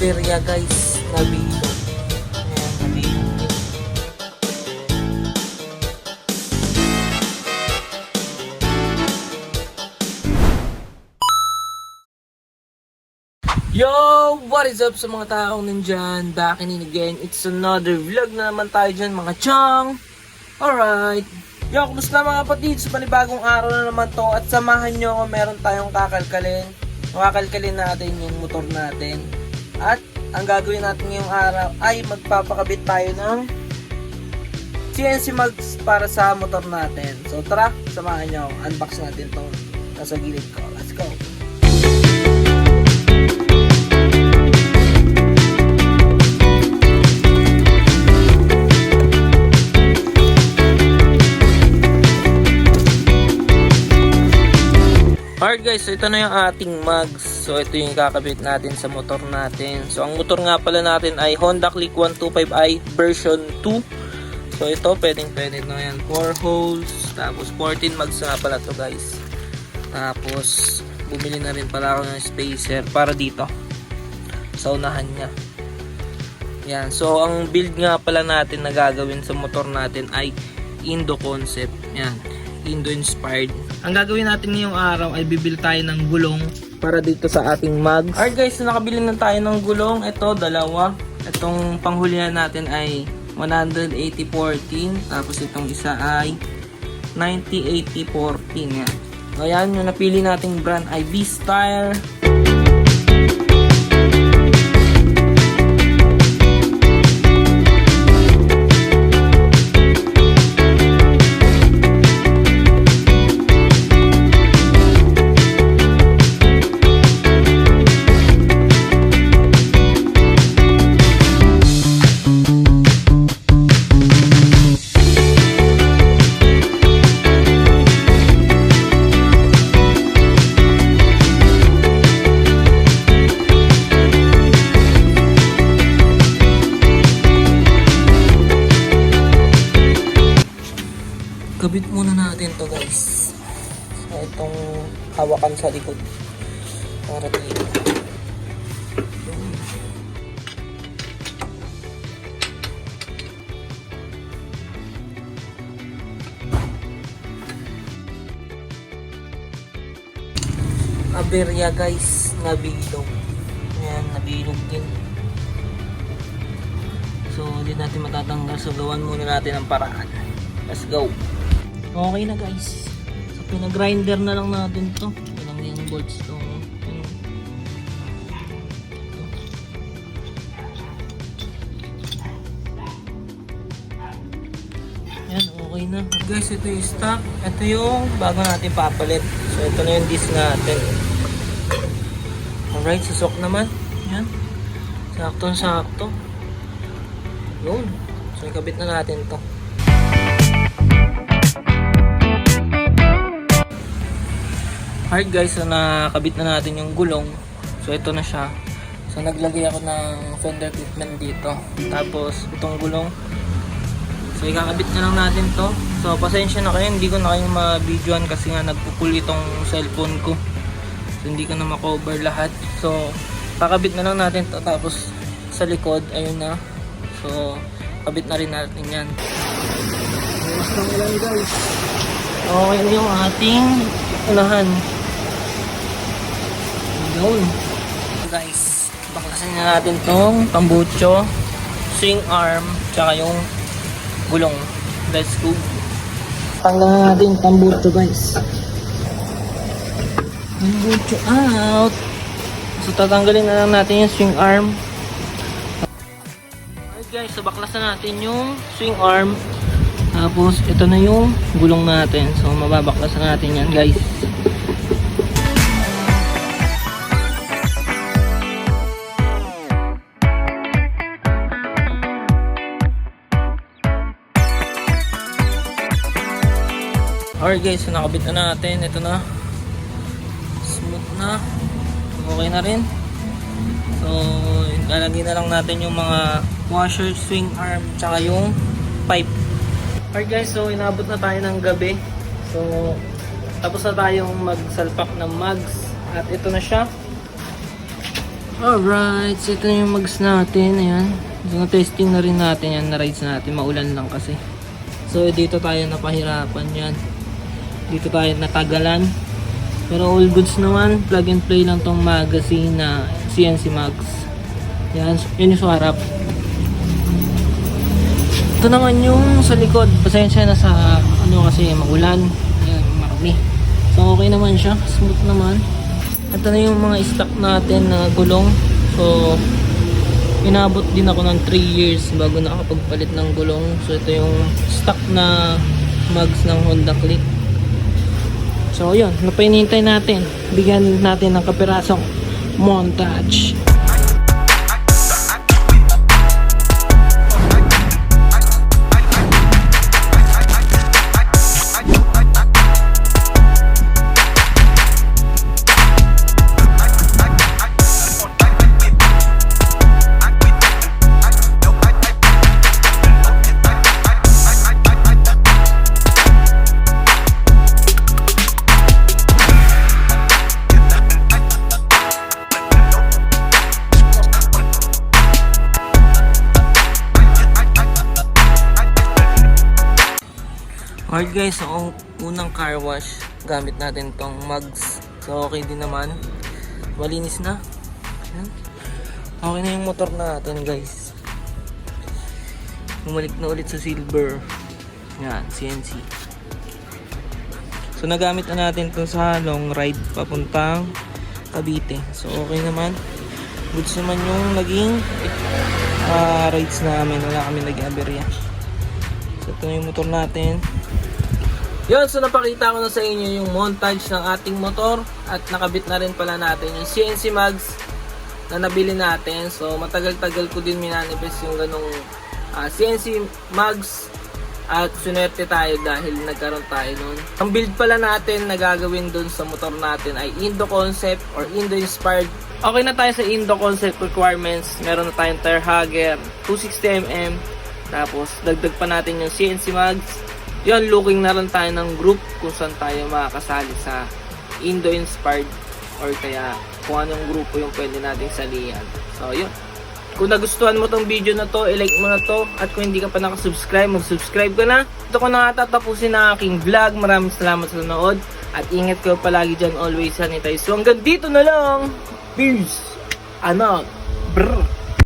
Aberya guys, nabilo. Ayan, nabilo. Yo! What is up sa mga taong nandyan? Back in again. It's another vlog na naman tayo dyan mga chong! Alright! Yo, kumusta mga kapatid? Sa panibagong araw na naman to at samahan nyo ako meron tayong kakalkalin. Makakalkalin natin yung motor natin. At ang gagawin natin ngayong araw ay magpapakabit tayo ng CNC mags para sa motor natin. So tara, samahan nyo. Unbox natin to nasa gilid ko. Let's go! Guys, ito na yung ating mugs. So ito yung kakabit natin sa motor natin. So ang motor nga pala natin ay Honda Click 125i version 2. So ito pwedeng pwede na yan. 4 holes, tapos 14 mugs nga pala to guys. Tapos bumili na rin pala ako ng spacer para dito. Sa unahan niya. Yan. So ang build nga pala natin na gagawin sa motor natin ay Indo concept. Yan. Indo inspired. Ang gagawin natin ngayong araw ay bibili tayo ng gulong para dito sa ating mugs. Alright guys, nakabili na tayo ng gulong. Ito, dalawa. Itong panghulihan natin ay 180-14. Tapos itong isa ay 90-80-14. Yan. So yung napili nating brand ay B-Style. Hawakan sa likod. Para dito. Aberya guys, nabilog. Ayan, nabilog din. So, hindi natin matatanggal. So, gawan muna natin ang paraan. Let's go. Okay na guys. So pinag-grinder na lang natin to. Walang yung bolts to. Ito. Yan, okay na. Guys, ito yung stock. Ito yung bago natin papalit. So ito na yung disc natin. Alright, susok naman. Yan. Sakto-sakto. Yun. So ikabit na natin to. Alright guys, so nakabit na natin yung gulong. So ito na siya. So naglagay ako ng fender equipment dito. Tapos itong gulong. So ikakabit na lang natin to. So pasensya na kayo, hindi ko na kayo ma-videoan kasi nga nagpupul itong cellphone ko. So hindi ko na ma-cover lahat. So kakabit na lang natin to. Tapos sa likod, ayun na. So kabit na rin natin yan. Lang lang guys. Okay na yung ating unahan. Yun. Guys, baklasin na natin tong tambucho, swing arm, tsaka yung gulong. Let's go. Tanggalan na natin yung tambucho guys. Tambucho out. So tatanggalin na lang natin yung swing arm. Alright guys, so baklasan natin yung swing arm. Tapos ito na yung gulong natin. So mababaklasan natin yan guys. Alright guys, nakabit na natin. Ito na. Smooth na. Okay na rin. So, lalagyan na lang natin yung mga washer, swing arm, tsaka yung pipe. Alright guys, so inabot na tayo ng gabi. So, tapos na tayong magsalpak ng mugs. At ito na siya. Alright, so ito na yung mags natin. Ayan. So, na-testing na rin natin yan. Na-rides natin. Maulan lang kasi. So, dito tayo napahirapan yan. Dito tayo natagalan. Pero all goods naman. Plug and play lang tong magazine na CNC Mags. Yan. Yun yung harap. Ito naman yung sa likod. Pasensya na sa ano kasi maulan. Ayan, marami. So okay naman siya. Smooth naman. Ito na yung mga stock natin na gulong. So inabot din ako ng 3 years bago nakapagpalit ng gulong. So ito yung stock na mugs ng Honda Click. So yun, ano pa hinihintay natin? Bigyan natin ng kapirasong montage. Alright guys, so ang unang car wash, gamit natin tong mugs. So okay din naman. Malinis na. Ayan. Okay na yung motor natin guys. Bumalik na ulit sa silver. Yan, CNC. So nagamit na natin to sa long ride papuntang Cavite. So okay naman. Goods naman yung naging ah, rides namin. Wala kami nag-aberya. So ito na yung motor natin. Yun, so napakita ko na sa inyo yung montage ng ating motor at nakabit na rin pala natin yung CNC mags na nabili natin. So matagal-tagal ko din minanifest yung ganong ah, CNC mags at sunerte tayo dahil nagkaroon tayo nun. Ang build pala natin na gagawin dun sa motor natin ay Indo Concept or Indo Inspired. Okay na tayo sa Indo Concept requirements. Meron na tayong tire hugger, 260mm, tapos dagdag pa natin yung CNC mags. Yun, looking na rin tayo ng group kung saan tayo makakasali sa Indo-inspired or kaya kung anong grupo yung pwede nating salihan. So, yun. Kung nagustuhan mo tong video na to, i-like mo na to. At kung hindi ka pa nakasubscribe, mag-subscribe ka na. Ito ko na tatapusin ang aking vlog. Maraming salamat sa nanood. At ingat kayo palagi dyan. Always sanitize. So hanggang dito na lang. Peace. Ano? Brr.